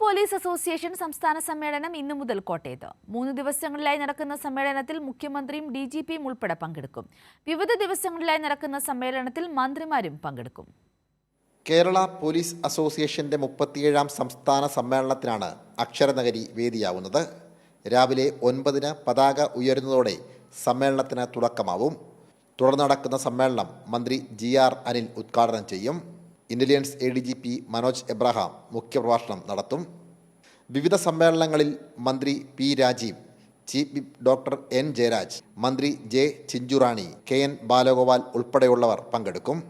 Police association സംസ്ഥാന സമ്മേളനം ഇന്നു മുതൽ കോട്ടയത്ത്. മൂന്ന് ദിവസങ്ങളിലായി നടക്കുന്ന സമ്മേളനത്തിൽ മുഖ്യമന്ത്രിയും ഡി ജി പിയും ഉൾപ്പെടെ പങ്കെടുക്കും. വിവിധ ദിവസങ്ങളിലായി നടക്കുന്ന സമ്മേളനത്തിൽ മന്ത്രിമാരും പങ്കെടുക്കും. കേരള പോലീസ് അസോസിയേഷന്റെ മുപ്പത്തിയേഴാം സംസ്ഥാന സമ്മേളനത്തിനാണ് അക്ഷരനഗരി വേദിയാവുന്നത്. രാവിലെ ഒൻപതിന് പതാക ഉയരുന്നതോടെ സമ്മേളനത്തിന് തുടക്കമാവും. തുടർന്ന് നടക്കുന്ന സമ്മേളനം മന്ത്രി ജി ആർ അനിൽ ഉദ്ഘാടനം ചെയ്യും. Intelligence A D G P Manoj Abraham മുഖ്യപ്രഭാഷണം നടത്തും. വിവിധ സമ്മേളനങ്ങളിൽ മന്ത്രി P Rajeev chief whip doctor N Jayaraj മന്ത്രി J Chinchurani K N Balagopal ഉൾപ്പെടെയുള്ളവർ പങ്കെടുക്കും.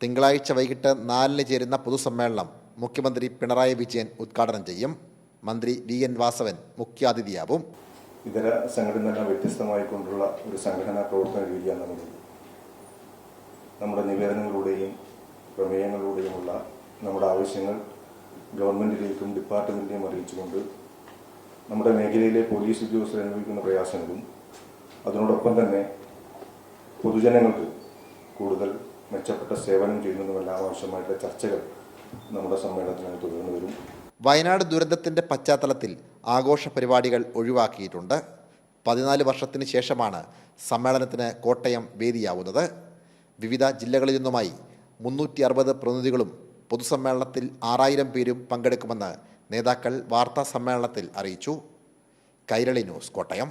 തിങ്കളാഴ്ച വൈകിട്ട് നാലിന് ചേരുന്ന പൊതുസമ്മേളനം മുഖ്യമന്ത്രി പിണറായി വിജയൻ ഉദ്ഘാടനം ചെയ്യും. മന്ത്രി വി എൻ വാസവൻ മുഖ്യാതിഥിയാവും. ഇതര സംഘടനകളെ വ്യത്യസ്തമായി കൊണ്ടുള്ള ഒരു സംഘടനാ പ്രവർത്തന രീതിയാണ് നമ്മുടെ നിവേദനങ്ങളുടെയും പ്രമേയങ്ങളിലൂടെയുമുള്ള നമ്മുടെ ആവശ്യങ്ങൾ ഗവൺമെന്റിലേക്കും ഡിപ്പാർട്ട്മെന്റിനെയും അറിയിച്ചുകൊണ്ട് നമ്മുടെ മേഖലയിലെ പോലീസ് ഉദ്യോഗസ്ഥർ അനുഭവിക്കുന്ന പ്രയാസങ്ങളും അതിനോടൊപ്പം തന്നെ പൊതുജനങ്ങൾക്ക് കൂടുതൽ മെച്ചപ്പെട്ട സേവനം ചെയ്യുന്നതുമെല്ലാം ആവശ്യമായിട്ടുള്ള ചർച്ചകൾ നമ്മുടെ സമ്മേളനത്തിനായി തുടർന്നു വരും. വയനാട് ദുരന്തത്തിന്റെ പശ്ചാത്തലത്തിൽ ആഘോഷ പരിപാടികൾ ഒഴിവാക്കിയിട്ടുണ്ട്. പതിനാല് വർഷത്തിന് ശേഷമാണ് സമ്മേളനത്തിന് കോട്ടയം വേദിയാവുന്നത്. വിവിധ ജില്ലകളിൽ നിന്നുമായി മുന്നൂറ്റി അറുപത് പ്രതിനിധികളും പൊതുസമ്മേളനത്തിൽ ആറായിരം പേരും പങ്കെടുക്കുമെന്ന് നേതാക്കൾ വാർത്താ സമ്മേളനത്തിൽ അറിയിച്ചു. കൈരളി ന്യൂസ് കോട്ടയം.